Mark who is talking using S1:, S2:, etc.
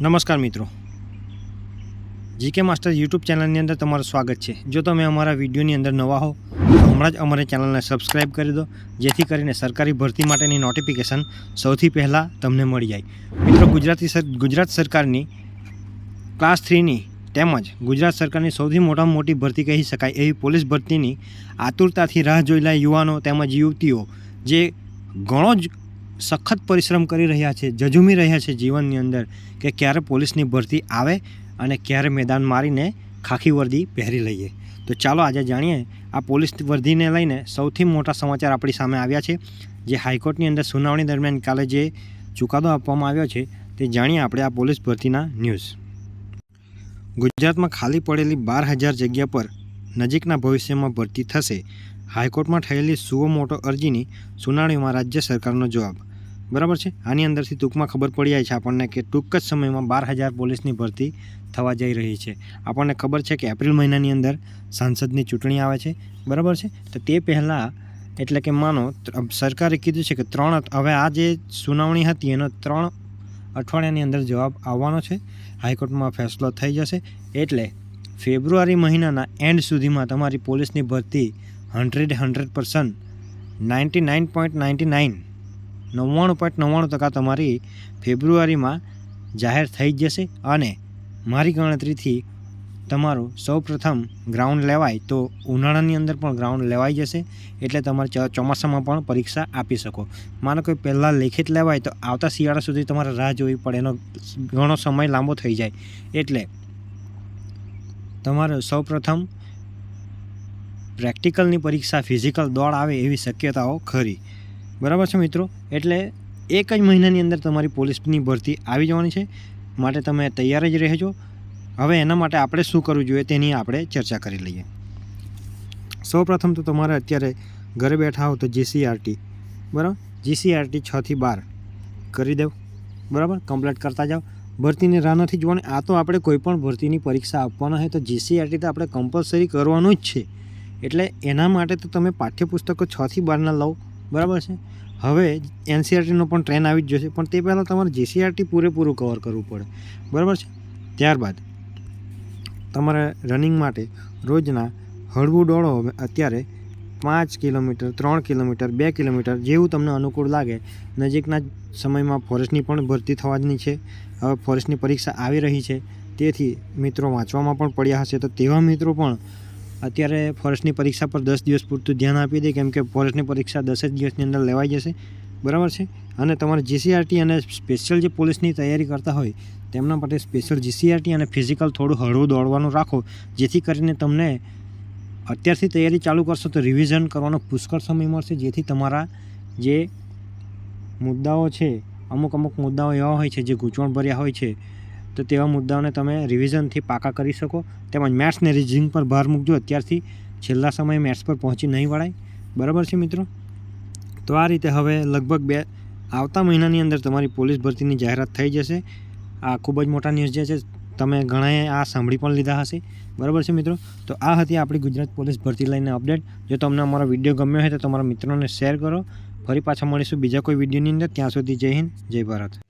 S1: નમસ્કાર મિત્રો. GK master YouTube ચેનલની અંદર તમારું સ્વાગત છે. જો તમે અમારા વિડીયોની અંદર નવા હો, તો હમણાં જ અમારી ચેનલને સબસ્ક્રાઈબ કરી દો, જેથી કરીને સરકારી ભરતી માટેની નોટિફિકેશન સૌથી પહેલાં તમને મળી જાય. મિત્રો, ગુજરાતી ગુજરાત સરકારની ક્લાસ થ્રીની તેમજ ગુજરાત સરકારની સૌથી મોટામાં મોટી ભરતી કહી શકાય એવી પોલીસ ભરતીની આતુરતાથી રાહ જોયેલા યુવાનો તેમજ યુવતીઓ, જે ઘણો જ સખત પરિશ્રમ કરી રહ્યા છે, જજુમી રહ્યા છે જીવનની અંદર કે ક્યારે પોલીસની ભરતી આવે અને ક્યારે મેદાન મારીને ખાખી વર્દી પહેરી લઈએ. તો ચાલો આજે જાણીએ, આ પોલીસ વર્દીને લઈને સૌથી મોટા સમાચાર આપણી સામે આવ્યા છે. જે હાઈકોર્ટની અંદર સુનાવણી દરમિયાન કાલે જે ચુકાદો આપવામાં આવ્યો છે, તે જાણીએ આપણે આ પોલીસ ભરતીના ન્યૂઝ. ગુજરાતમાં ખાલી પડેલી બાર હજાર જગ્યા પર નજીકના ભવિષ્યમાં ભરતી થશે. હાઈકોર્ટમાં થયેલી સુઓ મોટો અરજીની સુનાવણીમાં રાજ્ય સરકારનો જવાબ. બરાબર છે? આની અંદરથી ટૂંકમાં ખબર પડી જાય છે આપણને કે ટૂંક જ સમયમાં બાર હજાર પોલીસની ભરતી થવા જઈ રહી છે. આપણને ખબર છે કે એપ્રિલ મહિનાની અંદર સાંસદની ચૂંટણી આવે છે. બરાબર છે? તો તે પહેલાં એટલે કે માનો સરકારે કીધું છે કે ત્રણ હવે આ જે સુનાવણી હતી એનો ત્રણ અઠવાડિયાની અંદર જવાબ આવવાનો છે. હાઈકોર્ટમાં ફેસલો થઈ જશે. એટલે ફેબ્રુઆરી મહિનાના એન્ડ સુધીમાં તમારી પોલીસની ભરતી hundred hundred percent, ninety nine point ninety nine નવ્વાણું પોઈન્ટ નવ્વાણું ટકા તમારી ફેબ્રુઆરીમાં જાહેર થઈ જશે અને મારી ગણતરીથી તમારું સૌ પ્રથમ ગ્રાઉન્ડ લેવાય તો ઉનાળાની અંદર પણ ગ્રાઉન્ડ લેવાઈ જશે એટલે તમારે ચોમાસામાં પણ પરીક્ષા આપી શકો. માનો કોઈ પહેલાં લેખિત લેવાય તો આવતા શિયાળા સુધી તમારે રાહ જોવી પડે. એનો ઘણો સમય લાંબો થઈ જાય. એટલે તમારે સૌ પ્રથમ પ્રેક્ટિકલની પરીક્ષા, ફિઝિકલ દોડ આવે એવી શક્યતાઓ ખરી. બરાબર છે મિત્રો? એટલે એક જ મહિનાની અંદર તમારી પોલીસની ભરતી આવી જવાની છે. માટે તમે તૈયાર જ રહેજો. હવે એના માટે આપણે શું કરવું જોઈએ તેની આપણે ચર્ચા કરી લઈએ. સૌ પ્રથમ તો તમારે અત્યારે ઘરે બેઠા હો તો જીસીઆરટી બરાબર? જીસીઆરટી છથી બાર કરી દેવ બરાબર? કમ્પ્લીટ કરતા જાઓ. ભરતીની રાહ નથી જોવાની. આ તો આપણે કોઈપણ ભરતીની પરીક્ષા આપવાના હોય તો જીસીઆરટી તો આપણે કમ્પલસરી કરવાનું જ છે. એટલે એના માટે તો તમે પાઠ્યપુસ્તકો છથી બારના લો બરાબર છે? હવે એનસીઆરટીનો પણ ટ્રેન આવી જ જશે, પણ તે પહેલાં તમારે જીસીઆરટી પૂરેપૂરું કવર કરવું પડે. બરાબર છે? ત્યારબાદ તમારે રનિંગ માટે રોજના હળવું દોડો અત્યારે પાંચ કિલોમીટર, ત્રણ કિલોમીટર, બે કિલોમીટર જેવું તમને અનુકૂળ લાગે, નજીકના સમયમાં ફોરેસ્ટની પણ ભરતી થવાની છે. હવે ફોરેસ્ટની પરીક્ષા આવી રહી છે. તેથી મિત્રો વાંચવામાં પણ પડ્યા હશે તો તેવા મિત્રો પણ અત્યારે ફોરેસ્ટની પરીક્ષા પર દસ દિવસ પૂરતું ધ્યાન આપી દે, કેમ કે ફોરેસ્ટની પરીક્ષા દસ જ દિવસની અંદર લેવાઈ જશે. બરાબર છે? અને તમારે જીસીઆરટી અને સ્પેશિયલ જે પોલીસની તૈયારી કરતા હોય, તેમના માટે સ્પેશિયલ જીસીઆરટી અને ફિઝિકલ થોડું હળવું દોડવાનું રાખો, જેથી કરીને તમને અત્યારથી તૈયારી ચાલુ કરશો તો રિવિઝન કરવાનો પુષ્કળ સમય મળશે, જેથી તમારા જે મુદ્દાઓ છે, અમુક અમુક મુદ્દાઓ એવા હોય છે જે ગૂંચવણભર્યા હોય છે તો તેવા મુદ્દાઓને તમે રિવિઝનથી પાકા કરી શકો. તેમજ મેથ્સને રિઝનિંગ પર ભાર મૂકજો. અત્યારથી છેલ્લા સમયે મેથ્સ પર પહોંચી નહીં વળાય. બરાબર છે મિત્રો? તો આ રીતે હવે લગભગ બે આવતા મહિનાની અંદર તમારી પોલીસ ભરતીની જાહેરાત થઈ જશે. આ ખૂબ જ મોટા ન્યૂઝ જે છે, તમે ઘણાએ આ સાંભળી પણ લીધા હશે. બરાબર છે મિત્રો? તો આ હતી આપણી ગુજરાત પોલીસ ભરતી લઈને અપડેટ જો તમને અમારો વીડિયો ગમ્યો હોય તો તમારા મિત્રોને શેર કરો. ફરી પાછા મળીશું બીજા કોઈ વિડીયોની અંદર. ત્યાં સુધી જય હિન્દ, જય ભારત.